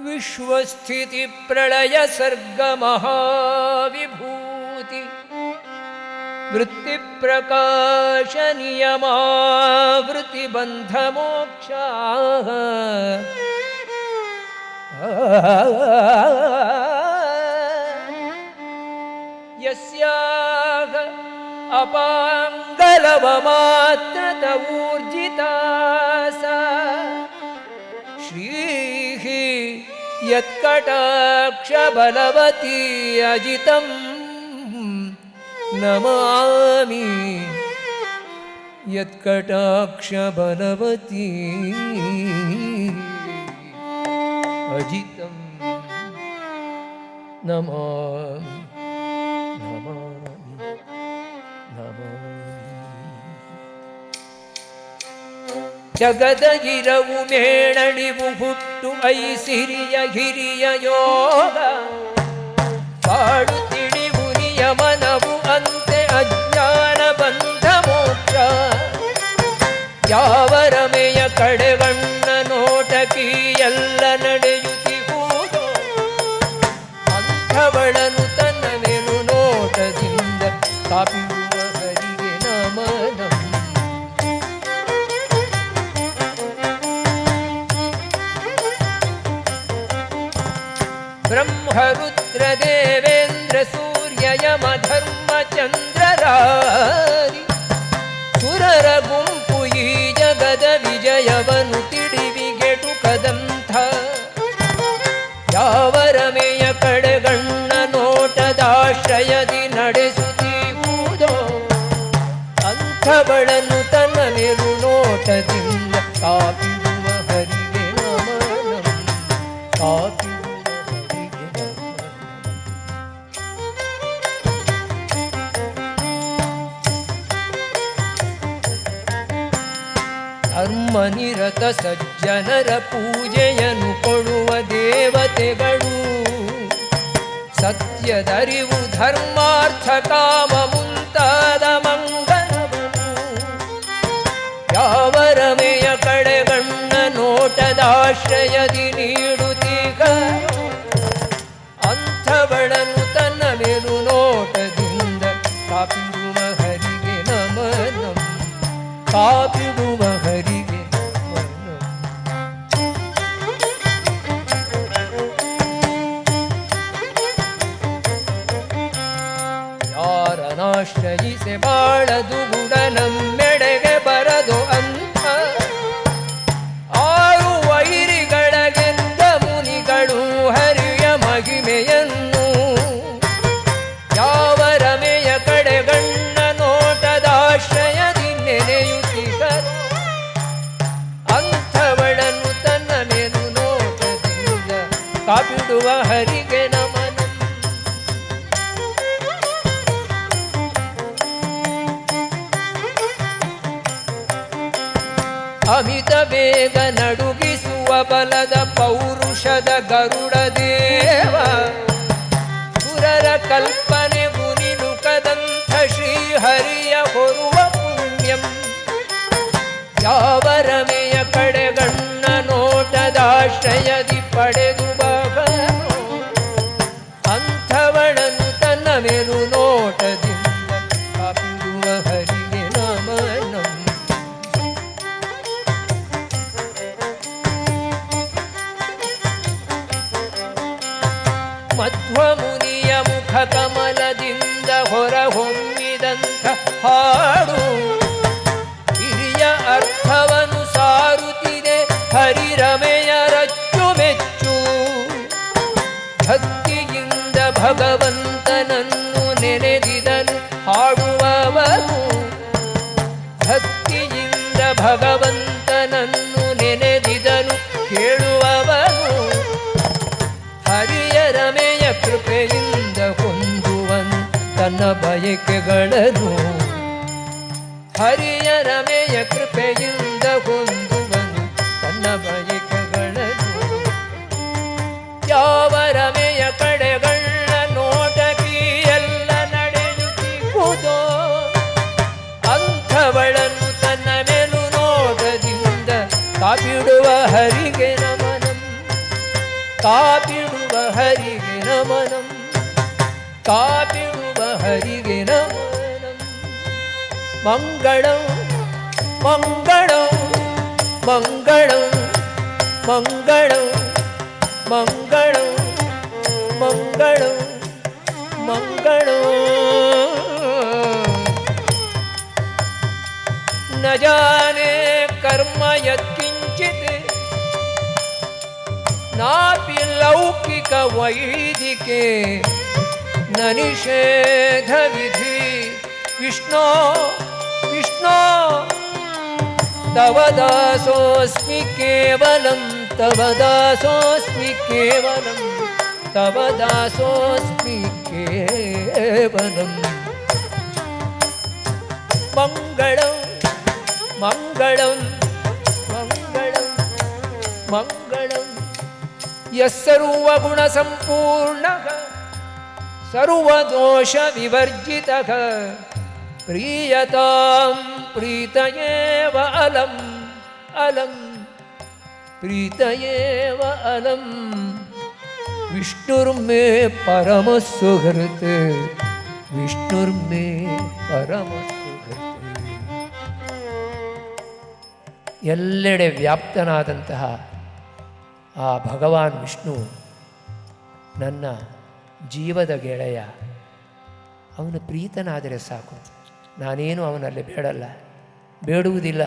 विश्वस्थितिप्रलयसर्गमहाविभूति। वृत्तिप्रकाशनियमावृत्तिबन्धमोक्षाः। यस्याः अपाङ्गलवमात्रत ऊर्जिता सा श्रीः यत्कटाक्षबलवती अजितं नमामि। यत्कटाक्षबलवती अजितं नमामि ಜಗದ ಗಿರವು ಮೇಳಳಿವು ಹುಟ್ಟು ಐಸಿರಿಯ ಹಿರಿಯ ಯೋಗ. ಬಾಳು ತಿಳಿವುರಿಯ ಮನವು ಅಂತೆ ಅಜ್ಞಾನ ಬಂಧ ಮೋಕ್ಷ ಯಾವ ರಮೆಯ ಕಡೆಗಣ್ಣ ನೋಟಕಿ ಬ್ರಹ್ಮರುದ್ರ ದೇವೇಂದ್ರ ಸೂರ್ಯ ಯಮ ಧರ್ಮ ಚಂದ್ರರಾರಿ. ಸುರರ ಗುಂಪು ಈ ಜಗದ ವಿಜಯವನು ತಿಳಿವಿಗೆಟು ಕದಂಥ ಯಾವ ರಮೆಯ ಕಡೆಗಣ್ಣ ನೋಟದಾಶ್ರಯದಿ ನಡೆಸುತ್ತೀವುದೋ. ಅಂಥವಳನ್ನು ತನ್ನ ನೆರು ನೋಟದಿಂದ ಕಾಪಿಡುವ ಹರಿಗೆ ನಮನಂ. ಧರ್ಮನಿರತ ಸಜ್ಜನರ ಪೂಜೆಯನ್ನು ಕೊಡುವ ದೇವತೆಗಳು. ಸತ್ಯದರಿವು ಧರ್ಮಾರ್ಥ ಕಾಮ ಮುಂತಾದ ಮಂಗಲವನ್ನು ಯಾವ ರಮೆಯ ಕಡೆಗಣ್ಣ ನೋಟದಾಶ್ರಯದಿ ನೀಡುತ್ತೀಗ. ಅಂಥವಳನ್ನು ತನ್ನ ಮೇಲು ನೋಟದಿಂದ ಕಾಪಿಡುವ ಹರಿಗೆ ನಮನ. ಕಾಪಿಡುವ ಯಾರನಾಶ್ರಯಿಸೆ ಬಾಳದು ಗುಡ ನಮ್ಮೆಡೆಗೆ. ಅಮಿತ ವೇಗ ನಡುಗಿಸುವ ಬಲದ ಪೌರುಷದ ಗರುಡ ಮಧ್ವಮುನಿಯ ಮುಖ ಕಮಲದಿಂದ ಹೊರಹೊಮ್ಮಿದಂಥ ಹಾಡು. ಹಿರಿಯ ಅರ್ಥವನು ಸಾರುತ್ತಿದೆ ಹರಿರಮೆಯ ರಚ್ಚು ಮೆಚ್ಚು. ಭಕ್ತಿಯಿಂದ ಭಗವಂತನನ್ನು ನೆನೆದಿದನು ಹಾಡುವವನು ಭಕ್ತಿಯಿಂದ ಭಗವಂತನನ್ನು ನೆನೆದಿದನು ಕೇಳುವವನು ಹರಿಯ ರಮೆಯ ಕೃಪೆಯಿಂದ ಹೊಂದುವನ್ ತನ್ನ ಬಯಕೆಗಳನ್ನು. ಹರಿಯ ರಮೆಯ ಕೃಪೆಯಿಂದ ಹೊಂದುವನು ತನ್ನ ಬಯಕೆಗಳನ್ನು. ಯಾವ ರಮೆಯ ಕಡೆಗಳ ನೋಟಕಿ ಎಲ್ಲ ನಡೆಯುತ್ತಿರುವುದೋ, ಅಂಥವಳನ್ನು ತನ್ನ ಮೇಲು ನೋಟದಿಂದ ಕಾಪಿಡುವ ಹರಿಗೆ ನಮನಂ ಕಾಪಿಡುವ ಹರಿಗೆ ನಮನಂ ಕಾಪಿಡುವ ಹರಿಗೆ ನಮನಂ ಮಂಗಳಂ ಮಂಗಳಂ ಮಂಗಳಂ ಮಂಗಳಂ ಮಂಗಳಂ ಮಂಗಳಂ ಮಂಗಳಂ न जाने कर्म यत्किञ्चित् नापि लौकिक वैदिके ನ ನಿಷೇಧ ವಿಧಿ ವಿಷ್ಣೋ ವಿಷ್ಣೋ तव दासोऽस्मि केवलं, तव दासोऽस्मि केवलं, तव दासोऽस्मि केवलम् मङ्गलं मङ्गलं मङ्गलं मङ्गलम् ಯಸ್ಸರ್ವ ಗುಣ ಸಂಪೂರ್ಣ, ಸರ್ವ ದೋಷ ವಿವರ್ಜಿತ. ಪ್ರೀಯತಾಂ ಪ್ರೀತಯೇವ ಅಲಂ ಅಲಂ ಪ್ರೀತಯೇವ ಅಲಂ. ವಿಷ್ಣುರ್ಮೇ ಪರಮ ಸುಹೃತ್ ವಿಷ್ಣುರ್ಮೇ ಪರಮ ಸುಹೃತ್ ಎಲ್ಲೆಡೆ ವ್ಯಾಪ್ತನಾದಂತಹ ಆ ಭಗವಾನ್ ವಿಷ್ಣು ನನ್ನ ಜೀವದ ಗೆಳೆಯ. ಅವನು ಪ್ರೀತನಾದರೆ ಸಾಕು. ನಾನೇನು ಅವನಲ್ಲಿ ಬೇಡಲ್ಲ. ಬೇಡುವುದಿಲ್ಲ.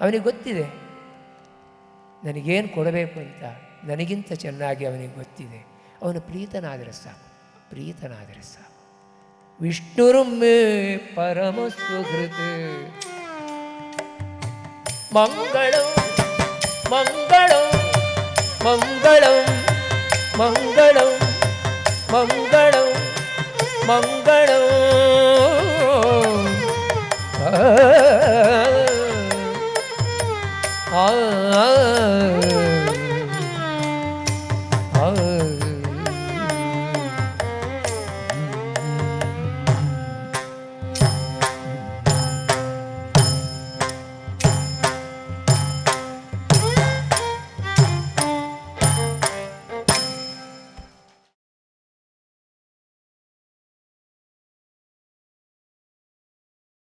ಅವನಿಗೆ ಗೊತ್ತಿದೆ. ನನಗೇನು ಕೊಡಬೇಕು ಅಂತ. ನನಗಿಂತ ಚೆನ್ನಾಗಿ ಅವನಿಗೆ ಗೊತ್ತಿದೆ. ಅವನು ಪ್ರೀತನಾದರೆ ಸಾಕು. ಪ್ರೀತನಾದರೆ ಸಾಕು. ವಿಷ್ಣುರುಮ್ಮೆ ಪರಮ ಸುಹೃತ್. ಮಂಗಳ, ಮಂಗಳಂ. ಮಂಗಳಂ ಮಂಗಳಂ ಮಂಗಳಂ ಮಂಗಳಂ ಆ